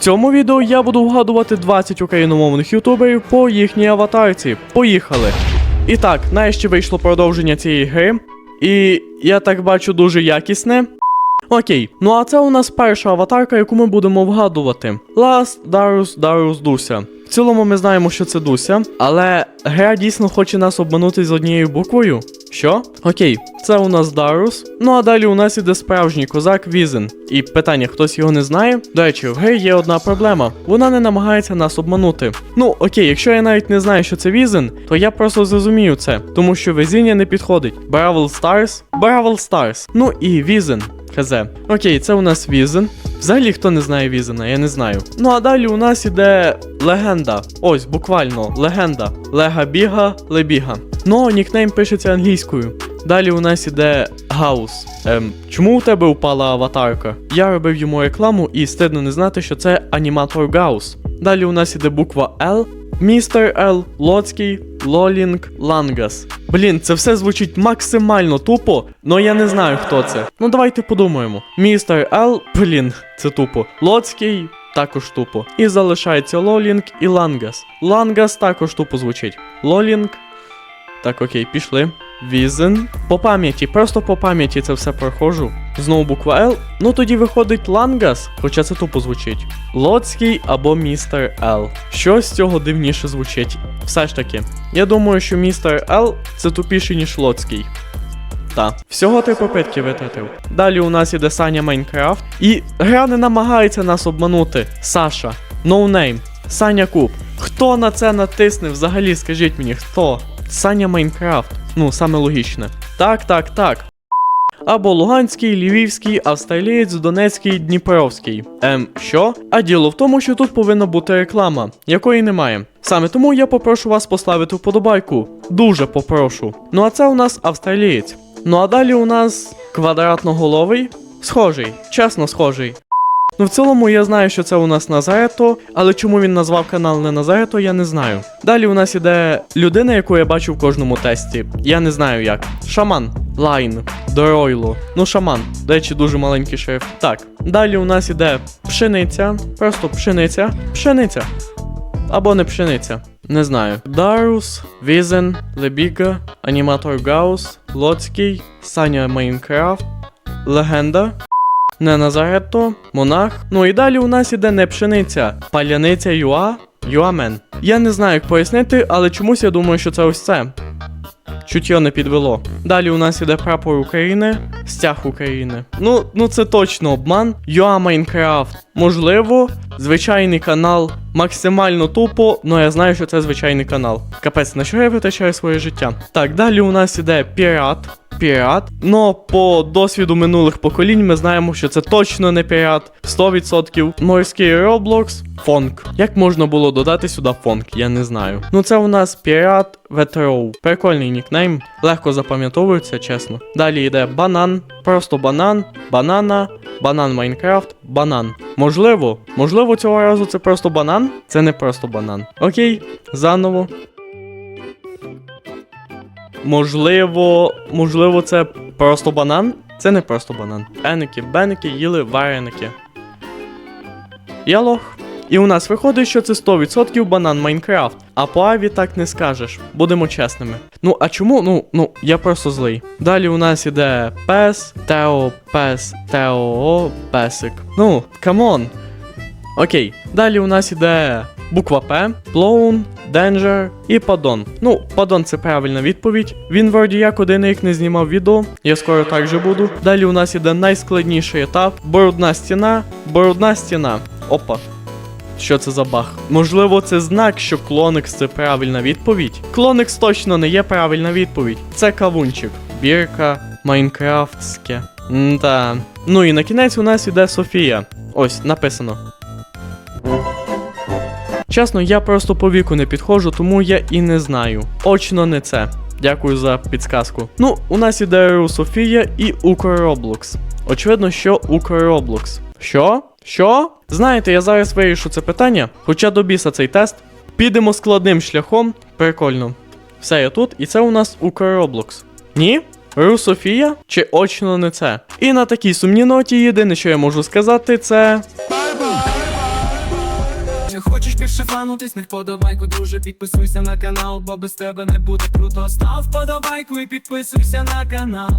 цьому відео я буду вгадувати 20 україномовних ютуберів по їхній аватарці. Поїхали! І так, нарешті вийшло продовження цієї гри. І я так бачу дуже якісне. Окей, ну а це у нас перша аватарка, яку ми будемо вгадувати. Last Darius Darius Дуся. В цілому ми знаємо, що це Дуся, але гра дійсно хоче нас обманути з однією буквою. Що? Окей, це у нас Дарус. Ну а далі у нас іде справжній козак Візен. І питання, хтось його не знає. До речі, в грі є одна проблема. Вона не намагається нас обманути. Ну окей, якщо я навіть не знаю, що це Візен, то я просто зрозумію це, тому що везіння не підходить. Бравл Stars, Бравл Stars. Ну і Візен. Хз. Окей, це у нас Візен. Взагалі, хто не знає Візена, я не знаю. Ну а далі у нас іде легенда. Ось, буквально, легенда. Лега біга, лебіга. Ну, нікнейм пишеться англійською. Далі у нас іде Гаус. Ем, чому у тебе упала аватарка? Я робив йому рекламу і стидно не знати, що це аніматор Гаус. Далі у нас іде буква L. Містер Л, Лоцький, Лолінг, Лангас. Блін, це все звучить максимально тупо, но я не знаю, хто це. Ну давайте подумаємо. Містер Л, блін, це тупо. Лоцький. Також тупо. І залишається Лолінг і Лангас. Лангас також тупо звучить. Лолінг. Так, окей, пішли. Візен. По пам'яті, просто по пам'яті це все проходжу. Знову буква Л. Ну тоді виходить Лангас, хоча це тупо звучить. Лоцький або містер Л. Що з цього дивніше звучить? Все ж таки, я думаю, що містер Л це тупіший, ніж Лоцький. Та, всього три попитки витратив. Далі у нас іде Саня Майнкрафт. І гра не намагається нас обманути. Саша, ноунейм, Саня Куб. Хто на це натисне взагалі? Скажіть мені, хто? Саня Майнкрафт. Ну, саме логічне. Так, так, так. Або Луганський, Львівський, Австралієць, Донецький, Дніпровський. Ем, що? А діло в тому, що тут повинна бути реклама, якої немає. Саме тому я попрошу вас поставити вподобайку. Дуже попрошу. Ну а це у нас австралієць. Ну а далі у нас квадратноголовий. Схожий, чесно схожий. Ну, в цілому я знаю, що це у нас Назарето, але чому він назвав канал не Назарето, я не знаю. Далі у нас іде людина, яку я бачу в кожному тесті. Я не знаю як. Шаман, Лайн, Доройло. Ну, шаман. До речі, дуже маленький шрифт. Так, далі у нас іде пшениця. Просто пшениця. Пшениця. Або не пшениця. Не знаю. Дарус, Візен, Лебіга, Аніматор Гаус, Лоцький, Саня Майнкрафт, Легенда. Не Назаретто, Монах. Ну і далі у нас іде не пшениця, паляниця Юа, Юамен. Я не знаю, як пояснити, але чомусь я думаю, що це ось це. Чуття не підвело. Далі у нас іде прапор України, стяг України. Ну, ну це точно обман. Юа Майнкрафт. Можливо, звичайний канал. Максимально тупо, але я знаю, що це звичайний канал. Капець, на що я витрачаю своє життя? Так, далі у нас іде пірат. Пірат. Но по досвіду минулих поколінь ми знаємо, що це точно не пірат. 100%. Морський Roblox. Фонк. Як можна було додати сюди фонк, я не знаю. Ну це у нас пірат Ветроу. Прикольний нікнейм. Легко запам'ятовується, чесно. Далі йде банан. Просто банан, банана, банан Майнкрафт, банан. Можливо, можливо, цього разу це просто банан? Це не просто банан. Окей, заново. Можливо, можливо, це просто банан? Це не просто банан. Еники, беники їли вареники. Я лох. І у нас виходить, що це 100% банан Майнкрафт. А по Аві так не скажеш. Будемо чесними. Ну, а чому? Ну, ну, я просто злий. Далі у нас іде пес, Тео, пес, Тео, песик. Ну, камон. Окей. Далі у нас іде буква П, Плоун, Денджер і Падон. Ну, Падон це правильна відповідь. Він вроді як один рік не знімав відео, я скоро так же буду. Далі у нас іде найскладніший етап: бородна стіна, бородна стіна. Опа. Що це за баг? Можливо, це знак, що Клоникс це правильна відповідь. Клоникс точно не є правильна відповідь. Це кавунчик. Бірка, Майнкрафтське. Та. Ну і на кінець у нас іде Софія. Ось, написано. Чесно, я просто по віку не підходжу, тому я і не знаю. Очно не це. Дякую за підсказку. Ну, у нас іде Софія і Укроблокс. Очевидно, що Укроблокс. Що? Що? Знаєте, я зараз вирішу це питання, хоча до біса цей тест. Підемо складним шляхом. Прикольно. Все, я тут, і це у нас Укроблокс. Ні? Ру Софія? Чи очно не це? І на такій сумній ноті єдине, що я можу сказати, це. Хочеш більше фанутись, не вподобайку, друже, підписуйся на канал, бо без тебе не буде круто. Став вподобайку і підписуйся на канал.